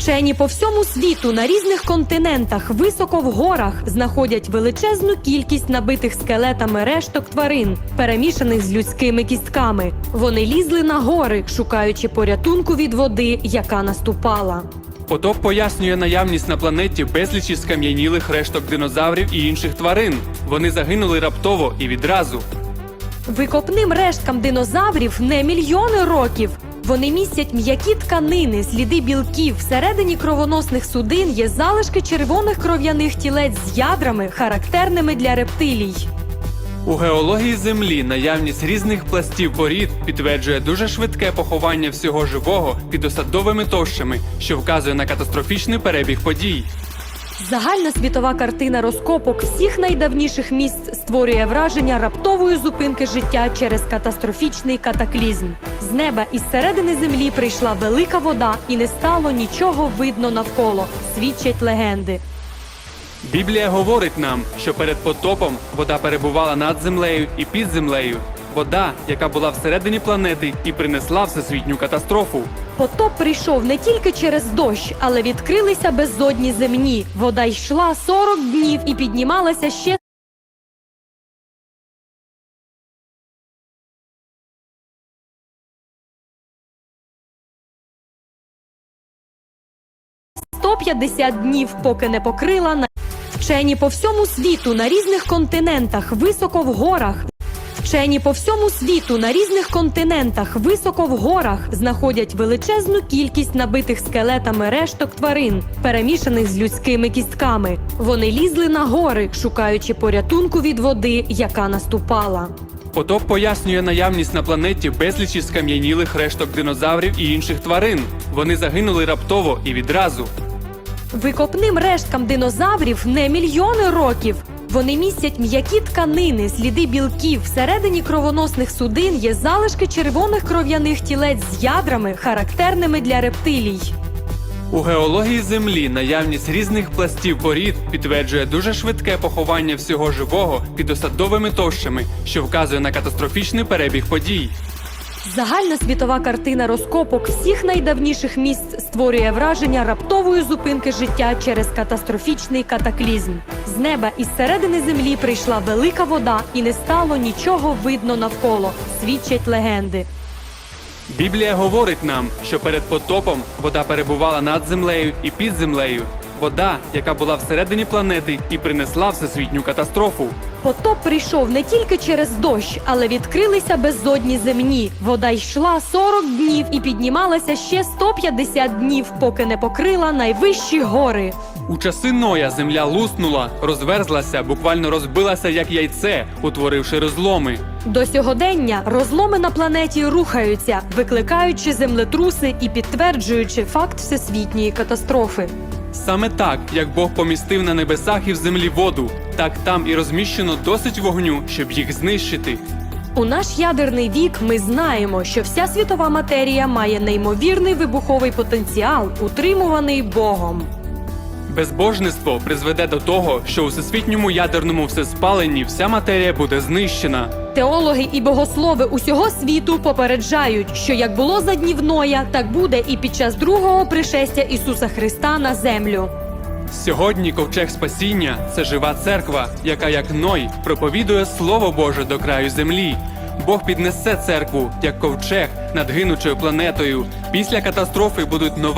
Вчені по всьому світу на різних континентах, високо в горах, знаходять величезну кількість набитих скелетами решток тварин, перемішаних з людськими кістками. Вони лізли на гори, шукаючи порятунку від води, яка наступала. Потоп пояснює наявність на планеті безлічі скам'янілих решток динозаврів і інших тварин. Вони загинули раптово і відразу. Викопним решткам динозаврів не мільйони років. Вони містять м'які тканини, сліди білків. Всередині кровоносних судин є залишки червоних кров'яних тілець з ядрами, характерними для рептилій. У геології Землі наявність різних пластів порід підтверджує дуже швидке поховання всього живого під осадовими товщами, що вказує на катастрофічний перебіг подій. Загальна світова картина розкопок всіх найдавніших місць створює враження раптової зупинки життя через катастрофічний катаклізм. З неба із середини землі прийшла велика вода, і не стало нічого видно навколо. Свідчать легенди. Біблія говорить нам, що перед потопом вода перебувала над землею і під землею. Вода, яка була всередині планети і принесла всесвітню катастрофу. Потоп прийшов не тільки через дощ, але відкрилися безодні земні. Вода йшла 40 днів і піднімалася ще 150 днів, поки не покрила на вчені по всьому світу на різних континентах, високо в горах. Вчені по всьому світу на різних континентах, високо в горах, знаходять величезну кількість набитих скелетами решток тварин, перемішаних з людськими кістками. Вони лізли на гори, шукаючи порятунку від води, яка наступала. Потоп пояснює наявність на планеті безлічі скам'янілих решток динозаврів і інших тварин. Вони загинули раптово і відразу. Викопним решткам динозаврів не мільйони років. Вони містять м'які тканини, сліди білків. Всередині кровоносних судин є залишки червоних кров'яних тілець з ядрами, характерними для рептилій. У геології Землі наявність різних пластів порід підтверджує дуже швидке поховання всього живого під осадовими товщами, що вказує на катастрофічний перебіг подій. Загальна світова картина розкопок всіх найдавніших місць створює враження раптової зупинки життя через катастрофічний катаклізм. З неба із середини землі прийшла велика вода, і не стало нічого видно навколо. Свідчать легенди. Біблія говорить нам, що перед потопом вода перебувала над землею і під землею. Вода, яка була всередині планети і принесла всесвітню катастрофу. Потоп прийшов не тільки через дощ, але відкрилися безодні земні. Вода йшла 40 днів і піднімалася ще 150 днів, поки не покрила найвищі гори. У часи Ноя земля луснула, розверзлася, буквально розбилася як яйце, утворивши розломи. До сьогодення розломи на планеті рухаються, викликаючи землетруси і підтверджуючи факт всесвітньої катастрофи. Саме так, як Бог помістив на небесах і в землі воду, так там і розміщено досить вогню, щоб їх знищити. У наш ядерний вік ми знаємо, що вся світова матерія має неймовірний вибуховий потенціал, утримуваний Богом. Безбожництво призведе до того, що у всесвітньому ядерному всеспаленні вся матерія буде знищена. Теологи і богослови усього світу попереджають, що як було за днів Ноя, так буде і під час другого пришестя Ісуса Христа на землю. Сьогодні ковчег спасіння це жива церква, яка, як Ной, проповідує Слово Боже до краю землі. Бог піднесе церкву як ковчег над гинучою планетою. Після катастрофи будуть нова